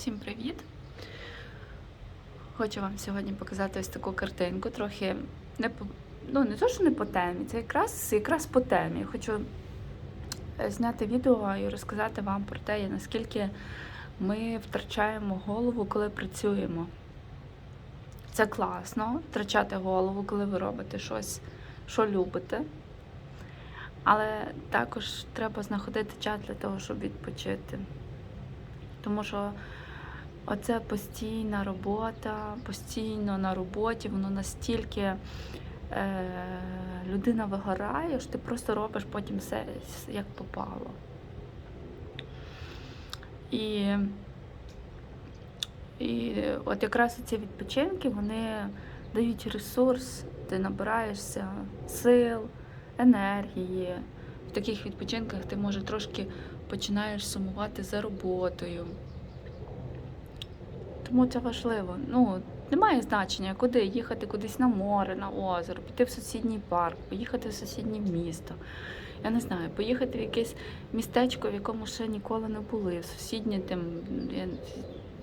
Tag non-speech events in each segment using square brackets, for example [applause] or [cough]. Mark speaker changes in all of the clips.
Speaker 1: Всім привіт! Хочу вам сьогодні показати ось таку картинку, трохи не по, ну не то, що не по темі, це якраз, якраз по темі. Хочу е, зняти відео і розказати вам про те, наскільки ми втрачаємо голову, коли працюємо. Це класно, втрачати голову, коли ви робите щось, що любите. Але також треба знаходити час для того, щоб відпочити. Тому що оце постійна робота, постійно на роботі, воно настільки е, людина вигорає, що ти просто робиш потім все як попало. І, і от якраз ці відпочинки вони дають ресурс, ти набираєшся сил, енергії. В таких відпочинках ти може трошки починаєш сумувати за роботою. Тому це важливо. Ну, немає значення, куди їхати кудись на море, на озеро, піти в сусідній парк, поїхати в сусіднє місто. Я не знаю, поїхати в якесь містечко, в якому ще ніколи не були, в сусіднє тим,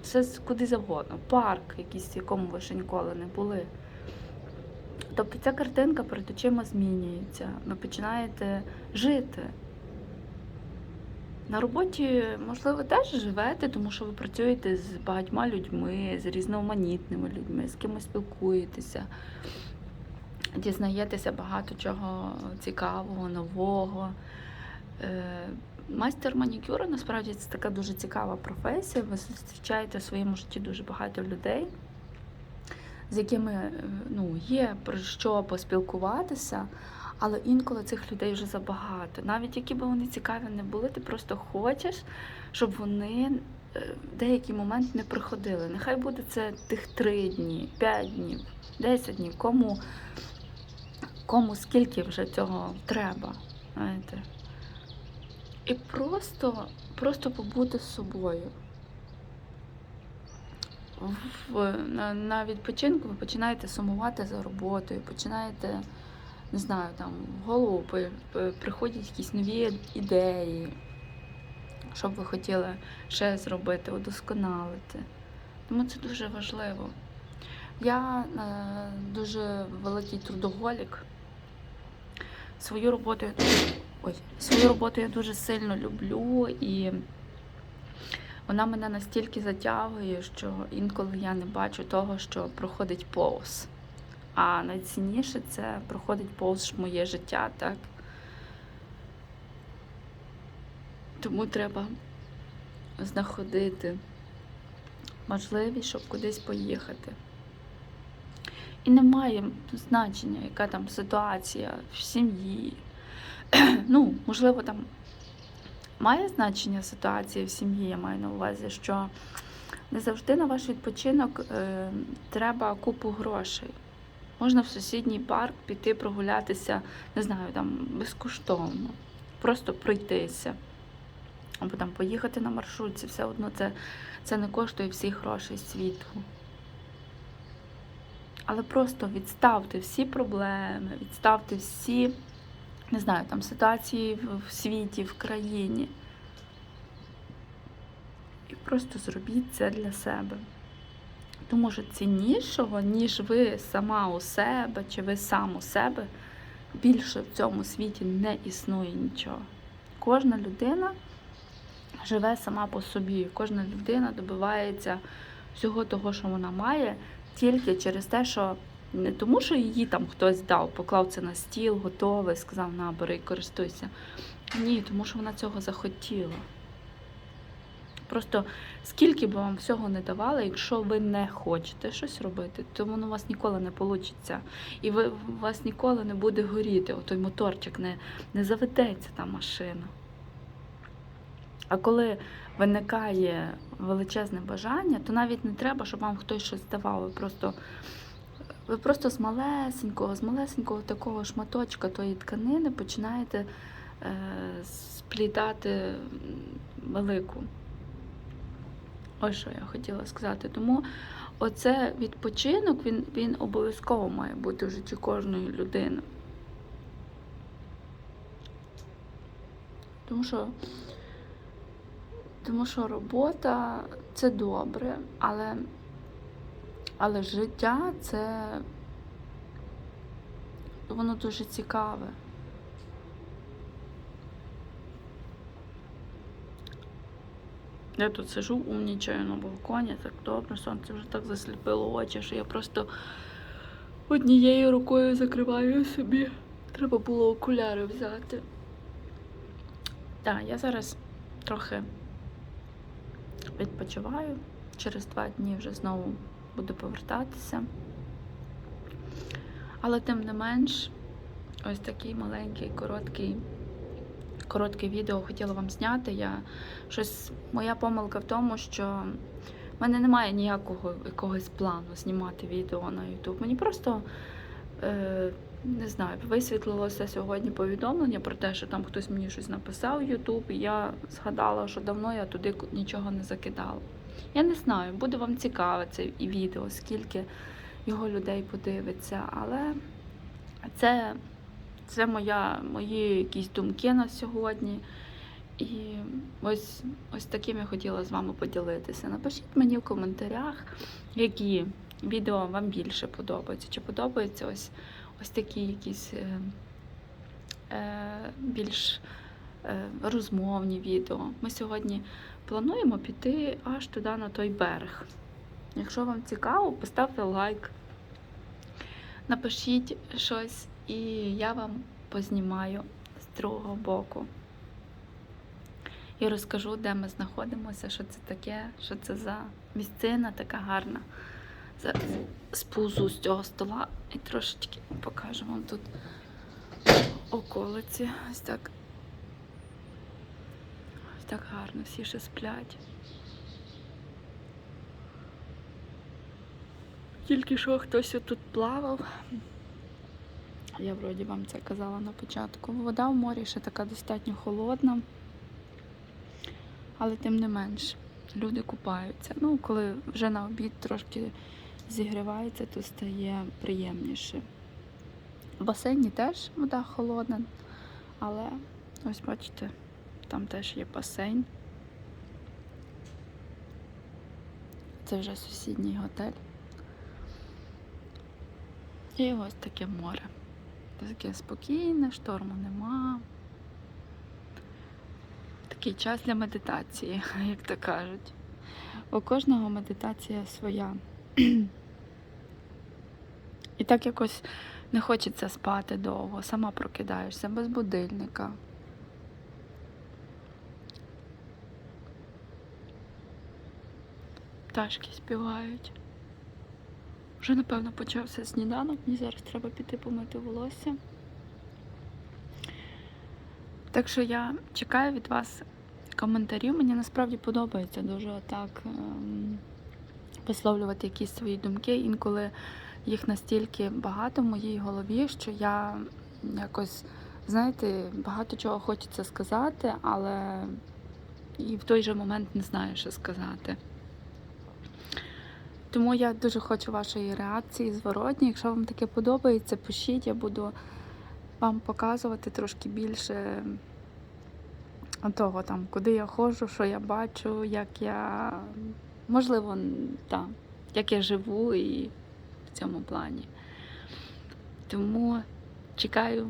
Speaker 1: все куди завгодно, парк якийсь, в якому ви ще ніколи не були. Тобто ця картинка перед очима змінюється. Ви починаєте жити. На роботі, можливо, теж живете, тому що ви працюєте з багатьма людьми, з різноманітними людьми, з кимось спілкуєтеся, дізнаєтеся багато чого цікавого, нового. Е, Майстер манікюру насправді це така дуже цікава професія. Ви зустрічаєте в своєму житті дуже багато людей, з якими е, ну, є про що поспілкуватися. Але інколи цих людей вже забагато. Навіть які б вони цікаві не були, ти просто хочеш, щоб вони е, в деякий момент не приходили. Нехай буде це тих три дні, п'ять днів, десять днів. Кому, кому скільки вже цього треба. Знаєте? І просто, просто побути з собою. В, на, на відпочинку ви починаєте сумувати за роботою, починаєте не знаю, там в голову при- при- приходять якісь нові ідеї, що б ви хотіли ще зробити, удосконалити. Тому це дуже важливо. Я е, дуже великий трудоголік. Свою роботу, я ой, свою роботу я дуже сильно люблю і вона мене настільки затягує, що інколи я не бачу того, що проходить повз. А найцінніше це проходить повз моє життя, так? Тому треба знаходити можливість, щоб кудись поїхати. І немає значення, яка там ситуація в сім'ї. [clears throat] Ну, можливо, там має значення ситуація в сім'ї, я маю на увазі, що не завжди на ваш відпочинок е, треба купу грошей. Можна в сусідній парк піти прогулятися, не знаю, там безкоштовно, просто пройтися. Або там поїхати на маршрутці, все одно це, це не коштує всіх грошей світу. Але просто відставте всі проблеми, відставте всі, не знаю, там ситуації в, в світі, в країні. І просто зробіть це для себе. Тому що ціннішого, ніж ви сама у себе, чи ви сам у себе, більше в цьому світі не існує нічого. Кожна людина живе сама по собі, кожна людина добивається всього того, що вона має, тільки через те, що не тому, що її там хтось дав, поклав це на стіл, готовий, сказав, на, бери і користуйся. Ні, тому що вона цього захотіла. Просто скільки б вам всього не давали, якщо ви не хочете щось робити, то воно у вас ніколи не вийде. І ви, у вас ніколи не буде горіти, отой моторчик не, не заведеться та машина. А коли виникає величезне бажання, то навіть не треба, щоб вам хтось щось давав. Ви просто, ви просто з малесенького, з малесенького такого шматочка тої тканини починаєте е, сплітати велику. Ось що я хотіла сказати. Тому оце відпочинок, він, він обов'язково має бути в житті кожної людини. Тому що Тому що робота це добре, але, але життя це воно дуже цікаве. Я тут сижу, умнічаю на балконі, так добре, сонце вже так засліпило очі, що я просто однією рукою закриваю собі. Треба було окуляри взяти. Так, я зараз трохи відпочиваю. Через два дні вже знову буду повертатися. Але тим не менш, ось такий маленький, короткий, коротке відео хотіла вам зняти. Я щось, моя помилка в тому, що в мене немає ніякого якогось плану знімати відео на YouTube. Мені просто е, не знаю, висвітлилося сьогодні повідомлення про те, що там хтось мені щось написав в YouTube, і я згадала, що давно я туди нічого не закидала. Я не знаю, буде вам цікаве це і відео, скільки його людей подивиться, але це, це моя, мої якісь думки на сьогодні. І ось, ось таким я хотіла з вами поділитися. Напишіть мені в коментарях, які відео вам більше подобаються. Чи подобаються ось, ось такі якісь е, е, більш е, розмовні відео. Ми сьогодні плануємо піти аж туди на той берег. Якщо вам цікаво, поставте лайк, напишіть щось, і я вам познімаю з другого боку. І розкажу, де ми знаходимося, що це таке, що це за місцина така гарна. Зараз спузу з цього стола і трошечки покажу вам тут околиці. Ось так. Ось так гарно, всі ще сплять. Тільки що хтось тут плавав. Я вроді вам це казала на початку. Вода в морі ще така достатньо холодна, але тим не менш люди купаються. Ну, коли вже на обід трошки зігрівається, то стає приємніше. В басейні теж вода холодна, але ось бачите, там теж є басейн. Це вже сусідній готель. І ось таке море. Таке спокійне, шторму нема. Такий час для медитації, [laughs] як то кажуть. У кожного медитація своя. І так якось не хочеться спати довго, сама прокидаєшся без будильника. Пташки співають. Вже, напевно, почався сніданок, мені зараз треба піти помити волосся. Так що я чекаю від вас коментарів. Мені насправді подобається дуже так ем, висловлювати якісь свої думки. Інколи їх настільки багато в моїй голові, що я якось, знаєте, багато чого хочеться сказати, але і в той же момент не знаю, що сказати. Тому я дуже хочу вашої реакції зворотні. Якщо вам таке подобається, пишіть, я буду вам показувати трошки більше того, там, куди я ходжу, що я бачу, як я, можливо, так, як я живу і в цьому плані. Тому чекаю,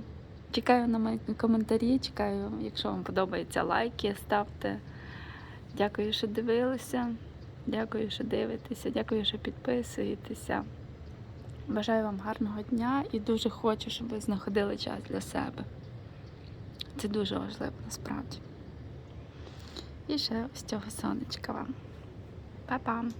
Speaker 1: чекаю на мої коментарі, чекаю, якщо вам подобається, лайки ставте. Дякую, що дивилися. Дякую, що дивитеся, дякую, що підписуєтеся. Бажаю вам гарного дня і дуже хочу, щоб ви знаходили час для себе. Це дуже важливо насправді. І ще ось цього сонечка вам. Па-пам!